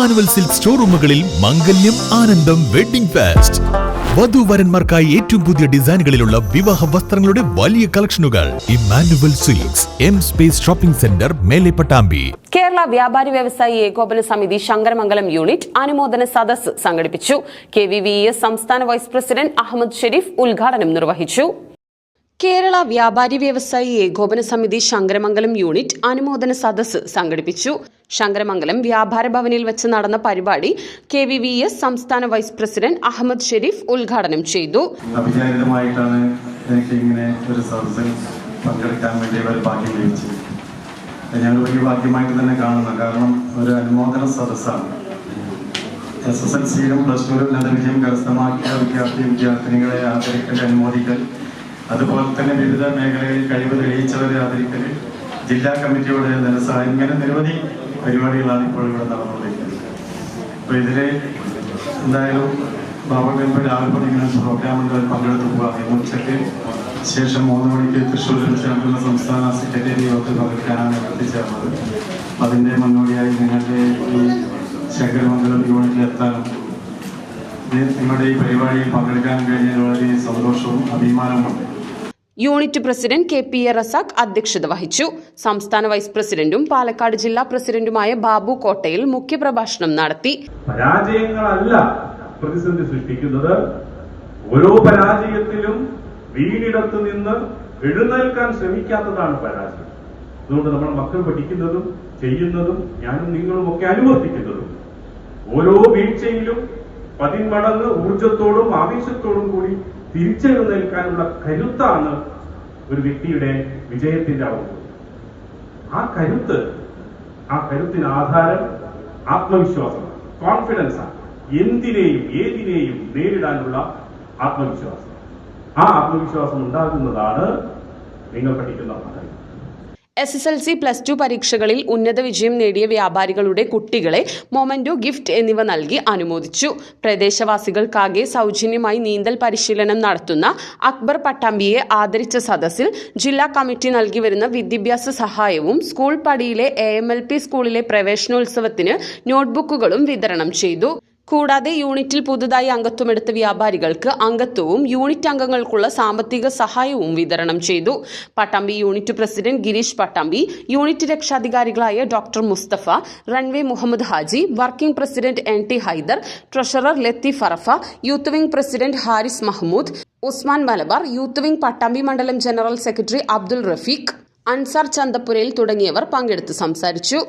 Emmanuel silk ഷോറൂമുകളിൽ മംഗല്യം ആനന്ദം wedding fast. വധുവരന്മാർക്കായി ഏറ്റവും പുതിയ ഡിസൈനുകളിലുള്ള വിവാഹ വസ്ത്രങ്ങളുടെ വലിയ കളക്ഷനുകൾ. Emmanuel silks M space shopping centre Mele Pattambi. Kerala വ്യാപാരി വ്യവസായി ഏകോപന സമിതി ശങ്കരമംഗലം യൂണിറ്റ് അനുമോദന സദസ് സംഘടിപ്പിച്ചു. കെ വി വി എസ് സംസ്ഥാന വൈസ് പ്രസിഡന്റ് അഹമ്മദ് ഷെരീഫ് ഉദ്ഘാടനം നിർവഹിച്ചു. കേരള വ്യാപാരി വ്യവസായി ഏകോപന സമിതി ശങ്കരമംഗലം യൂണിറ്റ് അനുമോദന സദസ്സ് സംഘടിപ്പിച്ചു. ശങ്കരമംഗലം വ്യാപാര ഭവനിൽ വെച്ച് നടന്ന പരിപാടി കെ വി വി എസ് സംസ്ഥാന വൈസ് പ്രസിഡന്റ് അഹമ്മദ് ഷെരീഫ് ഉദ്ഘാടനം ചെയ്തു. എനിക്ക് ഇങ്ങനെ ഒരു ഭാഗ്യമായിട്ട് തന്നെ കാരണം ഒരു അനുമോദന സദസ്സാണ്. പ്ലസ് അനുമോദിക്കൽ അതുപോലെ തന്നെ വിവിധ മേഖലകളിൽ കഴിവ് തെളിയിച്ചവരെ ആദരിക്കൽ ജില്ലാ കമ്മിറ്റിയുടെ ധനസഹായം ഇങ്ങനെ നിരവധി പരിപാടികളാണ് ഇപ്പോൾ ഇവിടെ നടന്നുകൊണ്ടിരിക്കുന്നത്. അപ്പോൾ ഇതിൽ എന്തായാലും ബാബുഗംഭ രാവിലെ ഇങ്ങനെ പ്രോഗ്രാമുകളിൽ പങ്കെടുത്ത് പോകാം. ഉച്ചയ്ക്ക് ശേഷം മൂന്ന് മണിക്ക് തൃശ്ശൂരിൽ വെച്ച് സംസ്ഥാന സെക്രട്ടേറിയറ്റ് യോഗത്തിൽ പങ്കെടുക്കാനാണ് എത്തിച്ചേർന്നത് അതിന്റെ മുന്നോടിയായി നിങ്ങളുടെ ഈ ശങ്കരമംഗലം യൂണിറ്റിൽ എത്താനും നിങ്ങളുടെ ഈ പരിപാടിയിൽ പങ്കെടുക്കാൻ കഴിഞ്ഞതിൽ വളരെ സന്തോഷവും അഭിമാനവും. Unit president K P A Razak അധ്യക്ഷത വഹിച്ചു. സംസ്ഥാന വൈസ് പ്രസിഡന്റും പാലക്കാട് ജില്ലാ പ്രസിഡന്റുമായ ബാബു കോട്ടയിൽ മുഖ്യപ്രഭാഷണം നടത്തി. പരാജയങ്ങളല്ല പ്രതിസന്ധി സൃഷ്ടിക്കുന്നത്. ഓരോ പരാജയത്തിലും വീടിടത്ത് നിന്ന് എഴുന്നേൽക്കാൻ ശ്രമിക്കാത്തതാണ് പരാജയം. അതുകൊണ്ട് നമ്മൾ മക്കൾ പഠിക്കുന്നതും ചെയ്യുന്നതും ഞാനും നിങ്ങളും ഒക്കെ അനുവർത്തിക്കുന്നതും ഓരോ വീഴ്ചയിലും പതിന്മടങ്ങ് ഊർജത്തോടും ആവേശത്തോടും കൂടി തിരിച്ചെഴുന്നേൽക്കാനുള്ള കരുത്താണ് ഒരു വ്യക്തിയുടെ വിജയത്തിന്റെ അളവ് ആ കരുത്ത് ആ കരുത്തിന് ആധാരം ആത്മവിശ്വാസം കോൺഫിഡൻസ് ആണ് എന്തിനേയും ഏതിനേയും നേരിടാനുള്ള ആത്മവിശ്വാസം. ആ ആത്മവിശ്വാസം ഉണ്ടാകുന്നതാണ് നിങ്ങൾ പഠിക്കുന്ന പഠനം S S L C plus two പരീക്ഷകളിൽ ഉന്നത വിജയം നേടിയ വ്യാപാരികളുടെ കുട്ടികളെ മൊമന്റോ ഗിഫ്റ്റ് എന്നിവ നൽകി അനുമോദിച്ചു. പ്രദേശവാസികൾക്കാകെ സൗജന്യമായി നീന്തൽ പരിശീലനം നടത്തുന്ന അക്ബർ പട്ടാമ്പിയെ ആദരിച്ച സദസ്സിൽ ജില്ലാ കമ്മിറ്റി നൽകി വരുന്ന വിദ്യാഭ്യാസ സഹായവും സ്കൂൾ പടിയിലെ എ എം എൽ പി സ്കൂളിലെ പ്രവേശനോത്സവത്തിന് നോട്ട്ബുക്കുകളും വിതരണം ചെയ്തു. കൂടാതെ യൂണിറ്റിൽ പുതുതായി അംഗത്വമെടുത്ത വ്യാപാരികൾക്ക് അംഗത്വവും യൂണിറ്റ് അംഗങ്ങൾക്കുള്ള സാമ്പത്തിക സഹായവും വിതരണം ചെയ്തു. Pattambi unit president Girish Pattambi unit രക്ഷാധികാരികളായ doctor Musthafa runway Muhammad Haji working president N T Haider treasurer Latheef Arafa youth wing president Haris Mahmood Usman Malabar youth wing Pattambi മണ്ഡലം ജനറൽ സെക്രട്ടറി അബ്ദുൾ റഫീഖ് അൻസാർ ചന്തപ്പുരയിൽ തുടങ്ങിയവർ പങ്കെടുത്ത് സംസാരിച്ചു.